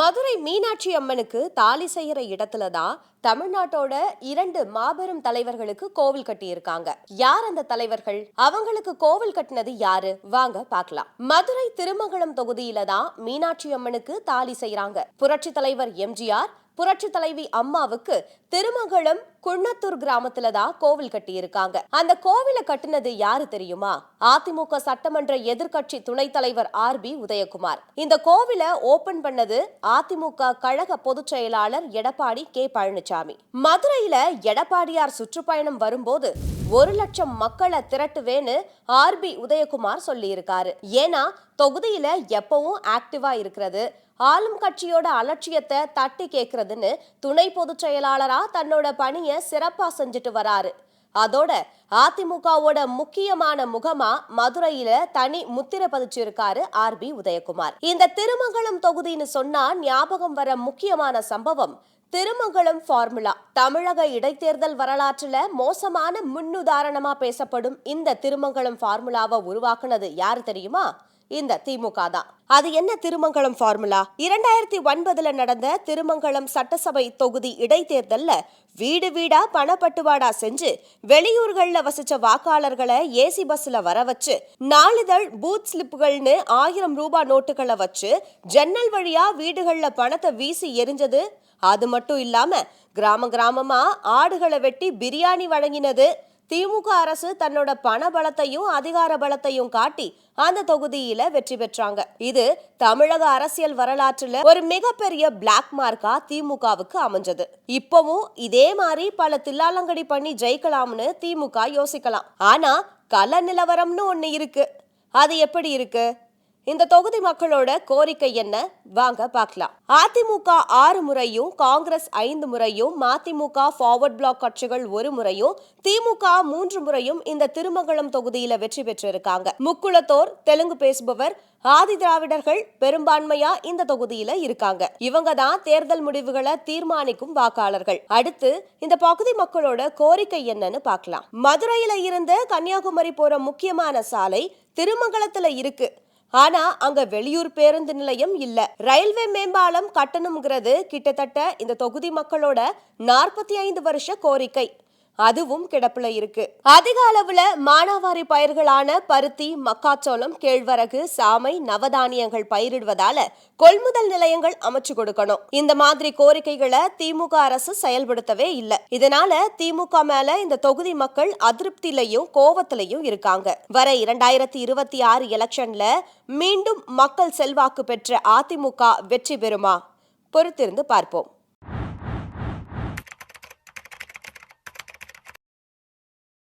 மதுரை மீனாட்சி அம்மனுக்கு தாலி செய்யற இடத்துல தான் தமிழ்நாட்டோட இரண்டு மாபெரும் தலைவர்களுக்கு கோவில் கட்டியிருக்காங்க. யார் அந்த தலைவர்கள்? அவங்களுக்கு கோவில் கட்டினது யாரு? வாங்க பார்க்கலாம். மதுரை திருமங்கலம் தொகுதியில தான் மீனாட்சி அம்மனுக்கு தாலி செய்யறாங்க புரட்சி தலைவர் எம்ஜிஆர் புரட்சி தலைவி அம்மாவுக்கு திருமங்கலம் குன்னத்தூர் கிராமத்துல தான் கோவில் கட்டியிருக்காங்க. அந்த கோவிலை கட்டினது யாரு தெரியுமா? அதிமுக சட்டமன்ற எதிர்க்கட்சி துணைத் தலைவர் ஆர் பி உதயகுமார். இந்த கோவிலை ஓபன் பண்ணது அதிமுக கழக பொதுச் செயலாளர் எடப்பாடி கே பழனிசாமி மதுரையில எடப்பாடியார் சுற்றுப்பயணம் வரும்போது ஒரு லட்சம் மக்களை திரட்டுவேன்னு ஆர் பி உதயகுமார் சொல்லியிருக்காரு. ஏன்னா தொகுதியில எப்பவும் ஆக்டிவா இருக்கிறது ஆளும் கட்சியோட அலட்சியத்தை தட்டி கேட்கறதுன்னு துணை பொதுச் செயலாளரா தன்னோட பணியை சிறப்பா செஞ்சுட்டு வராரு. அதோட அதிமுகவோட முக்கியமான முகமா மதுரையில தனி முத்திர பதிச்சிருக்காரு ஆர் பி உதயகுமார். இந்த திருமங்கலம் தொகுதின்னு சொன்னா ஞாபகம் வர முக்கியமான சம்பவம் திருமங்கலம் ஃபார்முலா. தமிழக இடைத்தேர்தல் வரலாற்றுல மோசமான முன்னுதாரணமா பேசப்படும் இந்த திருமங்கலம் ஃபார்முலாவை உருவாக்குனது யாரு தெரியுமா? இந்த திமுக தான். அது என்ன திருமங்கலம் ஃபார்முலா இரண்டாயிரத்தி ஒன்பதுல நடந்த திருமங்கலம் சட்டசபை தொகுதி இடைத்தேர்தல்ல வீடு வீடா பணப்பட்டுவாடா செஞ்சு வெளியூர்கள்ல வசிச்ச வாக்காளர்களை ஏசி பஸ்ல வர வச்சு நாளிதழ் பூத் ஸ்லிப்புகள்னு ஆயிரம் ரூபாய் நோட்டுகளை வச்சு ஜன்னல் வழியா வீடுகள்ல பணத்தை வீசி எரிஞ்சது. அது மட்டும் இல்லாம கிராம கிராமமா ஆடுகளை வெட்டி பிரியாணி வழங்கினது. திமுக அரசு தன்னோட பண பலத்தையும் அதிகார பலத்தையும் காட்டி அந்த தொகுதியில வெற்றி பெற்றாங்க. இது தமிழக அரசியல் வரலாற்றுல ஒரு மிகப்பெரிய பிளாக் மார்க்கா திமுகவுக்கு அமைஞ்சது. இப்பவும் இதே மாதிரி பல தில்லாலங்கடி பண்ணி ஜெயிக்கலாம்னு திமுக யோசிக்கலாம். ஆனா கல நிலவரம்னு ஒண்ணு இருக்கு. அது எப்படி இருக்கு? இந்த தொகுதி மக்களோட கோரிக்கை என்ன? வாங்க பார்க்கலாம். அதிமுக ஆறு முறையும் காங்கிரஸ் ஐந்து முறையும் மதிமுக ஃபார்வர்ட் பிளாக் கட்சிகள் ஒரு முறையும் திமுக மூன்று முறையும் இந்த திருமங்கலம் தொகுதியில வெற்றி பெற்றிருக்காங்க. முக்குளத்தோர் தெலுங்கு பேசுபவர் ஆதி திராவிடர்கள் பெரும்பான்மையா இந்த தொகுதியில இருக்காங்க. இவங்க தான் தேர்தல் முடிவுகளை தீர்மானிக்கும் வாக்காளர்கள். அடுத்து இந்த பகுதி மக்களோட கோரிக்கை என்னன்னு பார்க்கலாம். மதுரையில இருந்து கன்னியாகுமரி போற முக்கியமான சாலை திருமங்கலத்துல இருக்கு. ஆனா அங்க வெளியூர் பேருந்து நிலையம் இல்ல. ரயில்வே மேம்பாலம் கட்டணுங்கிறது கிட்டத்தட்ட இந்த தொகுதி மக்களோட நாற்பத்தி ஐந்து வருஷ கோரிக்கை. அதுவும் கிடப்புல இருக்கு. அதிக அளவுல மானாவாரி பயிர்களான பருத்தி மக்காச்சோளம் கேழ்வரகு சாமை நவதானியங்கள் பயிரிடுவதால கொள்முதல் நிலையங்கள் அமைச்சு கொடுக்கணும். இந்த மாதிரி கோரிக்கைகளை திமுக அரசு செயல்படுத்தவே இல்லை. இதனால திமுக மேல இந்த தொகுதி மக்கள் அதிருப்தியிலையும் கோவத்திலையும் இருக்காங்க. வர இரண்டாயிரத்தி இருபத்தி ஆறு எலெக்ஷன்ல மீண்டும் மக்கள் செல்வாக்கு பெற்ற அதிமுக வெற்றி பெறுமா? பொறுத்திருந்து பார்ப்போம்.